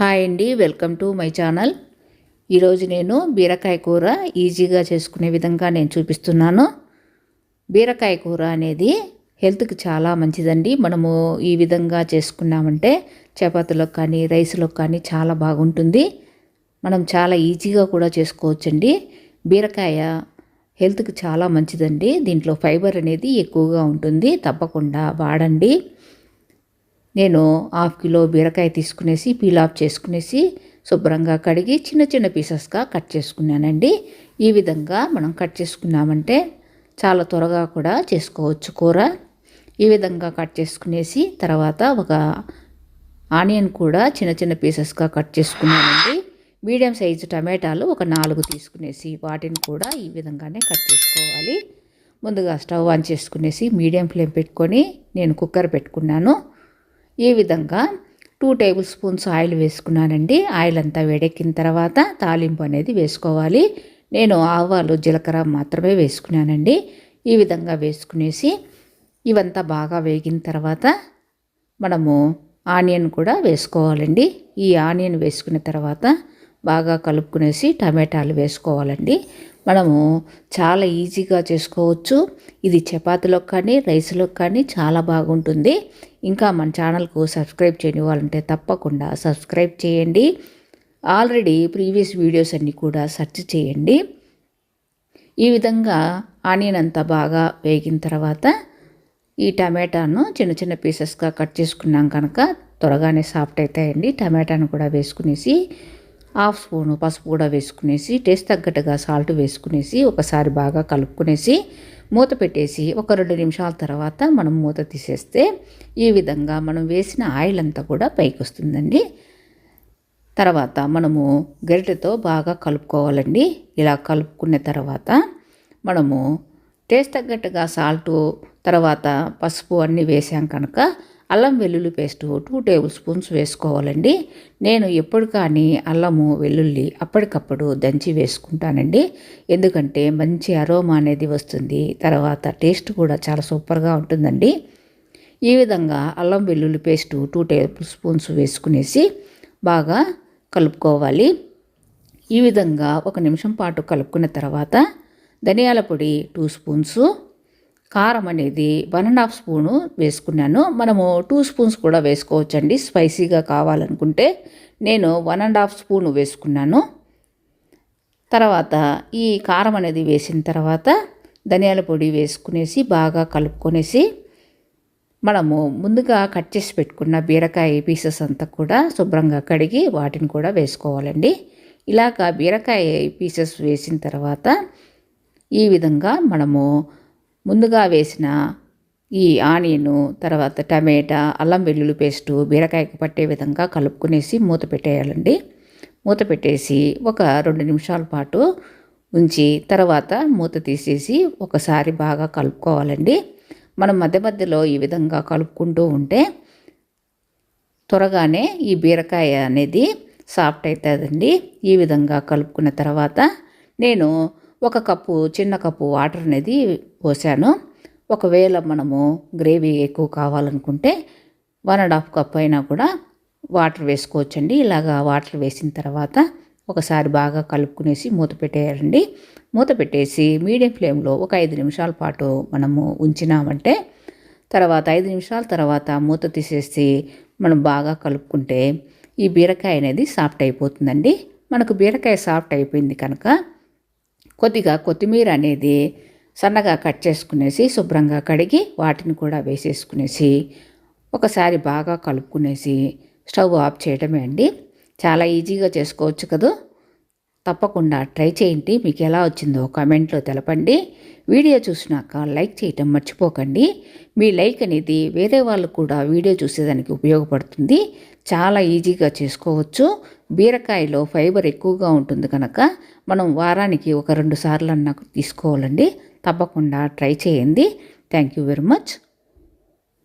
Hi అండి welcome to my channel. ఈరోజు నేను బీరకాయ కూర ఈజీగా చేసుకునే విధంగా నేను చూపిస్తున్నాను. బీరకాయ కూర అనేది హెల్త్కి చాలా మంచిదండి. మనము ఈ విధంగా చేసుకున్నామంటే చపాతీలకు కానీ రైస్లోకి కానీ చాలా బాగుంటుంది. మనం చాలా ఈజీగా కూడా చేసుకోవచ్చండి. బీరకాయ హెల్త్కి చాలా మంచిదండి. దీంట్లో ఫైబర్ అనేది ఎక్కువగా ఉంటుంది. తప్పకుండా వాడండి. నేను హాఫ్ కిలో బీరకాయ తీసుకునేసి పీల్ ఆఫ్ చేసుకునేసి శుభ్రంగా కడిగి చిన్న చిన్న పీసెస్గా కట్ చేసుకున్నానండి. ఈ విధంగా మనం కట్ చేసుకున్నామంటే చాలా త్వరగా కూడా చేసుకోవచ్చు కూర. ఈ విధంగా కట్ చేసుకునేసి తర్వాత ఒక ఆనియన్ కూడా చిన్న చిన్న పీసెస్గా కట్ చేసుకున్నానండి. మీడియం సైజు టమాటాలు ఒక నాలుగు తీసుకునేసి వాటిని కూడా ఈ విధంగానే కట్ చేసుకోవాలి. ముందుగా స్టవ్ ఆన్ చేసుకునేసి మీడియం ఫ్లేమ్ పెట్టుకొని నేను కుక్కర్ పెట్టుకున్నాను. ఈ విధంగా టూ టేబుల్ స్పూన్స్ ఆయిల్ వేసుకున్నానండి. ఆయిల్ అంతా వేడెక్కిన తర్వాత తాలింపు అనేది వేసుకోవాలి. నేను ఆవాలు జీలకర్ర మాత్రమే వేసుకున్నానండి. ఈ విధంగా వేసుకునేసి ఇవంతా బాగా వేగిన తర్వాత మనము ఆనియన్ కూడా వేసుకోవాలండి. ఈ ఆనియన్ వేసుకున్న తర్వాత బాగా కలుపుకునేసి టమాటాలు వేసుకోవాలండి. మనము చాలా ఈజీగా చేసుకోవచ్చు. ఇది చపాతీలో కానీ రైస్లో కానీ చాలా బాగుంటుంది. ఇంకా మన ఛానల్కు సబ్స్క్రైబ్ చేయని వాళ్ళంటే తప్పకుండా సబ్స్క్రైబ్ చేయండి. ఆల్రెడీ ప్రీవియస్ వీడియోస్ అన్నీ కూడా సెర్చ్ చేయండి. ఈ విధంగా ఆనియన్ అంతా బాగా వేగిన తర్వాత ఈ టమాటాను చిన్న చిన్న పీసెస్గా కట్ చేసుకున్నాం కనుక త్వరగానే సాఫ్ట్ అవుతాయండి టమాటాను కూడా వేసుకునేసి హాఫ్ స్పూను పసుపు కూడా వేసుకునేసి టేస్ట్ తగ్గట్టుగా సాల్ట్ వేసుకునేసి ఒకసారి బాగా కలుపుకునేసి మూత పెట్టేసి ఒక రెండు నిమిషాల తర్వాత మనం మూత తీసేస్తే ఈ విధంగా మనం వేసిన ఆయిల్ అంతా కూడా పైకి వస్తుందండి తర్వాత మనము గరిటెతో బాగా కలుపుకోవాలండి. ఇలా కలుపుకున్న తర్వాత మనము టేస్ట్ తగ్గట్టుగా సాల్టు తర్వాత పసుపు అన్నీ వేసాం కనుక అల్లం వెల్లుల్లి పేస్ట్ టూ టేబుల్ స్పూన్స్ వేసుకోవాలండి. నేను ఎప్పుడు కానీ అల్లము వెల్లుల్లి అప్పటికప్పుడు దంచి వేసుకుంటానండి. ఎందుకంటే మంచి అరోమా అనేది వస్తుంది. తర్వాత టేస్ట్ కూడా చాలా సూపర్గా ఉంటుందండి. ఈ విధంగా అల్లం వెల్లుల్లి పేస్ట్ టూ టేబుల్ స్పూన్స్ వేసుకునేసి బాగా కలుపుకోవాలి. ఈ విధంగా ఒక నిమిషం పాటు కలుపుకున్న తర్వాత ధనియాల పొడి టూ స్పూన్స్ కారం అనేది వన్ అండ్ హాఫ్ స్పూను వేసుకున్నాను. మనము టూ స్పూన్స్ కూడా వేసుకోవచ్చండి. స్పైసీగా కావాలనుకుంటే నేను వన్ అండ్ హాఫ్ స్పూన్ వేసుకున్నాను. తర్వాత ఈ కారం అనేది వేసిన తర్వాత ధనియాల పొడి వేసుకునేసి బాగా కలుపుకొనేసి మనము ముందుగా కట్ చేసి పెట్టుకున్న బీరకాయ పీసెస్ అంతా కూడా శుభ్రంగా కడిగి వాటిని కూడా వేసుకోవాలండి. ఇలాగ బీరకాయ పీసెస్ వేసిన తర్వాత ఈ విధంగా మనము ముందుగా వేసిన ఈ ఆనియను తర్వాత టమాటా అల్లం వెల్లుల్లి పేస్టు బీరకాయకు పట్టే విధంగా కలుపుకునేసి మూత పెట్టేయాలండి. మూత పెట్టేసి ఒక రెండు నిమిషాల పాటు ఉంచి తర్వాత మూత తీసేసి ఒకసారి బాగా కలుపుకోవాలండి. మనం మధ్య మధ్యలో ఈ విధంగా కలుపుకుంటూ ఉంటే త్వరగానే ఈ బీరకాయ అనేది సాఫ్ట్ అవుతుందండి. ఈ విధంగా కలుపుకున్న తర్వాత నేను ఒక కప్పు చిన్న కప్పు వాటర్ అనేది పోసాను. ఒకవేళ మనము గ్రేవీ ఎక్కువ కావాలనుకుంటే వన్ అండ్ హాఫ్ కప్ అయినా కూడా వాటర్ వేసుకోవచ్చండి. ఇలాగా వాటర్ వేసిన తర్వాత ఒకసారి బాగా కలుపుకునేసి మూత పెట్టేయాలండి. మూత పెట్టేసి మీడియం ఫ్లేమ్లో ఒక ఐదు నిమిషాల పాటు మనము ఉంచినామంటే తర్వాత ఐదు నిమిషాల తర్వాత మూత తీసేసి మనం బాగా కలుపుకుంటే ఈ బీరకాయ అనేది సాఫ్ట్ అయిపోతుందండి. మనకు బీరకాయ సాఫ్ట్ అయిపోయింది కనుక కొద్దిగా కొత్తిమీర అనేది సన్నగా కట్ చేసుకునేసి శుభ్రంగా కడిగి వాటిని కూడా వేసేసుకునేసి ఒకసారి బాగా కలుపుకునేసి స్టవ్ ఆఫ్ చేయడమే అండి. చాలా ఈజీగా చేసుకోవచ్చు కదా? తప్పకుండా ట్రై చేయండి. మీకు ఎలా వచ్చిందో కామెంట్లో తెలపండి. వీడియో చూసినాక లైక్ చేయటం మర్చిపోకండి. మీ లైక్ అనేది వేరే వాళ్ళు కూడా వీడియో చూసేదానికి ఉపయోగపడుతుంది. చాలా ఈజీగా చేసుకోవచ్చు. బీరకాయలో ఫైబర్ ఎక్కువగా ఉంటుంది కనుక మనం వారానికి ఒక రెండు సార్లు అన్న తీసుకోవాలండి. తప్పకుండా ట్రై చేయండి. Thank you very much